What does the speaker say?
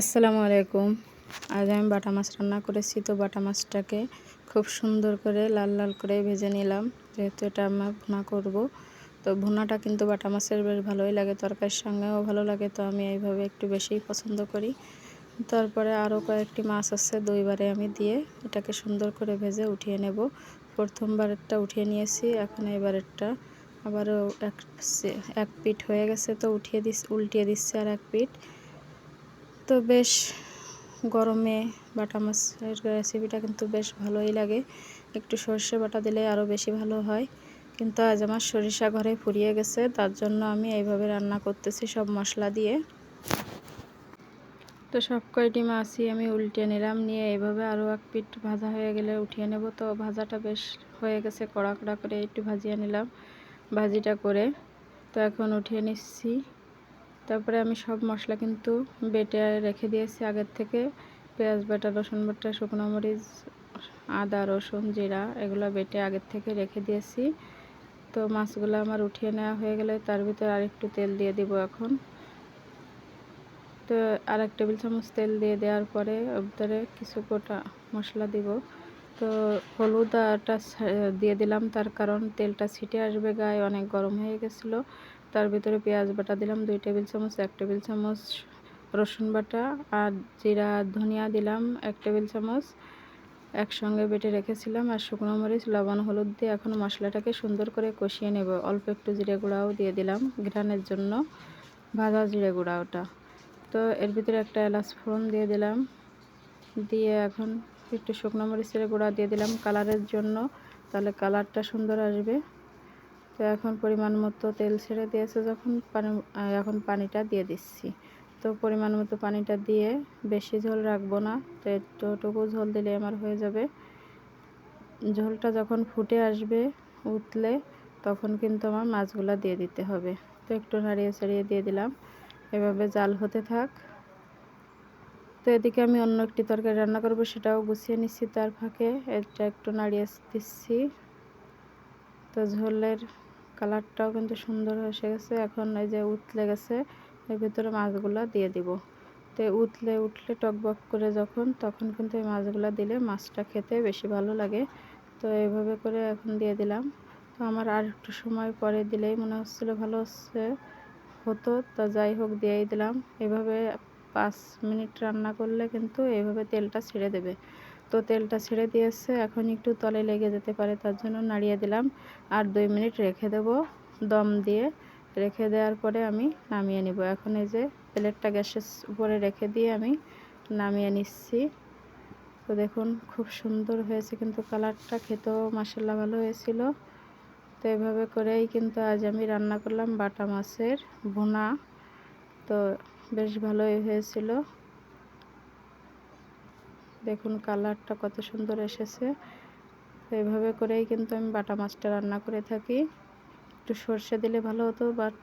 আসসালামু আলাইকুম। আজ আমি বাটা মাছ রান্না করেছি, তো বাটা মাছটাকে খুব সুন্দর করে লাল লাল করে ভেজে নিলাম। যেহেতু এটা আমরা ভুনা করব, তো ভুনাটা কিন্তু বাটা মাছের বেশ ভালোই লাগে, তরকারির সঙ্গেও ভালো লাগে, তো আমি এইভাবে একটু বেশিই পছন্দ করি। তারপরে আরও কয়েকটি মাছ আছে, দুইবারে আমি দিয়ে এটাকে সুন্দর করে ভেজে উঠিয়ে নেব। প্রথমবারেরটা উঠিয়ে নিয়েছি, এখন এবারেরটা আবারও এক এক পিঠ হয়ে গেছে, তো উঠিয়ে দিস, উল্টিয়ে দিচ্ছে আর এক পিঠ। তো বেশ গরমে বাটা মাছের রেসিপিটা কিন্তু বেশ ভালোই লাগে। একটু সর্ষে বাটা দিলে আরও বেশি ভালো হয়। কিন্তু আজ আমার সরিষা ঘরে ফুরিয়ে গেছে, তার জন্য আমি এইভাবে রান্না করতেছি সব মশলা দিয়ে। তো সব কয়টি মাছই আমি উল্টে নিলাম, নিয়ে এইভাবে আরও এক পিঠ ভাজা হয়ে গেলে উঠিয়ে নেব। তো ভাজাটা বেশ হয়ে গেছে, কড়া কড়া করে একটু ভাজিয়ে নিলাম, ভাজিটা করে। তো এখন উঠিয়ে নিচ্ছি। তারপরে আমি সব মশলা কিন্তু বেটে রেখে দিয়েছি আগের থেকে। পেঁয়াজ বাটা, রসুন বাটা, শুকনো মরিচ, আদা, রসুন, জিরা, এগুলো বেটে আগের থেকে রেখে দিয়েছি। তো মাছগুলো আমার উঠিয়ে নেওয়া হয়ে গেলে তার ভিতরে আরেকটু তেল দিয়ে দিব এখন। তো আর এক টেবিল চামচ তেল দিয়ে দেওয়ার পরে ওর ভিতরে কিছু গোটা মশলা দিব। তো হলুদটা দিয়ে দিলাম। তার কারণ তেলটা ছিটে আসবে, গায়ে অনেক গরম হয়ে গেছিল। তার ভিতরে পেঁয়াজ বাটা দিলাম, দুই টেবিল চামচ, এক টেবিল চামচ রসুন বাটা আর জিরা ধনিয়া দিলাম, এক টেবিল চামচ। একসঙ্গে বেটে রেখেছিলাম আর শুকনো মরিচ, লবণ, হলুদ দিয়ে এখন মশলাটাকে সুন্দর করে কষিয়ে নেব। অল্প একটু জিরে গুঁড়াও দিয়ে দিলাম ঘ্রানের জন্য, ভাজা জিরে গুঁড়া ওটা। তো এর ভিতরে একটা এলাচ ফোড়ন দিয়ে দিলাম। দিয়ে এখন একটু শুকনো মরিচের গুঁড়া দিয়ে দিলাম কালারের জন্য, তাহলে কালারটা সুন্দর আসবে। তো এখন পরিমাণ মতো তেল ছেড়ে দিয়েছে যখন পানি, এখন পানিটা দিয়ে দিচ্ছি। তো পরিমাণ মতো পানিটা দিয়ে বেশি ঝোল রাখব না, তো একটুটুকু ঝোল দিলে আমার হয়ে যাবে। ঝোলটা যখন ফুটে আসবে উঠলে তখন কিন্তু আমার মাছগুলা দিয়ে দিতে হবে। তো একটু নাড়িয়ে ছাড়িয়ে দিয়ে দিলাম। এভাবে জাল হতে থাক। তো এদিকে আমি অন্য একটি তরকারি রান্না করব, সেটাও গুছিয়ে নিচ্ছি তার ফাঁকে। এটা একটু নাড়িয়ে দিচ্ছি। তো ঝোলের কালারটাও কিন্তু সুন্দর এসে গেছে। এখন এই যে উতলে গেছে, এর ভিতরে মাছগুলো দিয়ে দিব। তো উতলে উঠলে টকবক করে যখন, তখন কিন্তু এই মাছগুলো দিলে মাছটা খেতে বেশি ভালো লাগে। তো এইভাবে করে এখন দিয়ে দিলাম। তো আমার আর একটু সময় পরে দিলেই মনে হচ্ছিল ভালো হচ্ছে, হতো। তা যাই হোক, দিয়েই দিলাম। এভাবে পাঁচ মিনিট রান্না করলে কিন্তু এভাবে তেলটা ছেড়ে দেবে। তো তেলটা ছেড়ে দিয়েছে এখন একটু তলে লেগে যেতে পারে, তার জন্য নাড়িয়ে দিলাম। আর দুই মিনিট রেখে দেব দম দিয়ে। রেখে দেওয়ার পরে আমি নামিয়ে নিব। এখন এই যে প্লেটটা গ্যাসের উপরে রেখে দিয়ে আমি নামিয়ে নিচ্ছি। তো দেখুন, খুব সুন্দর হয়েছে কিন্তু কালারটা। খেতেও মাসাল্লা ভালো হয়েছিল। তো এভাবে করেই কিন্তু আজ আমি রান্না করলাম বাটা মাছের ভুনা। তো বেশ ভালোই হয়েছিল। দেখুন কালারটা কত সুন্দর এসেছে। এইভাবে করেই কিন্তু আমি বাটা মাছটা রান্না করে থাকি। একটু সর্ষে দিলে ভালো হতো বাট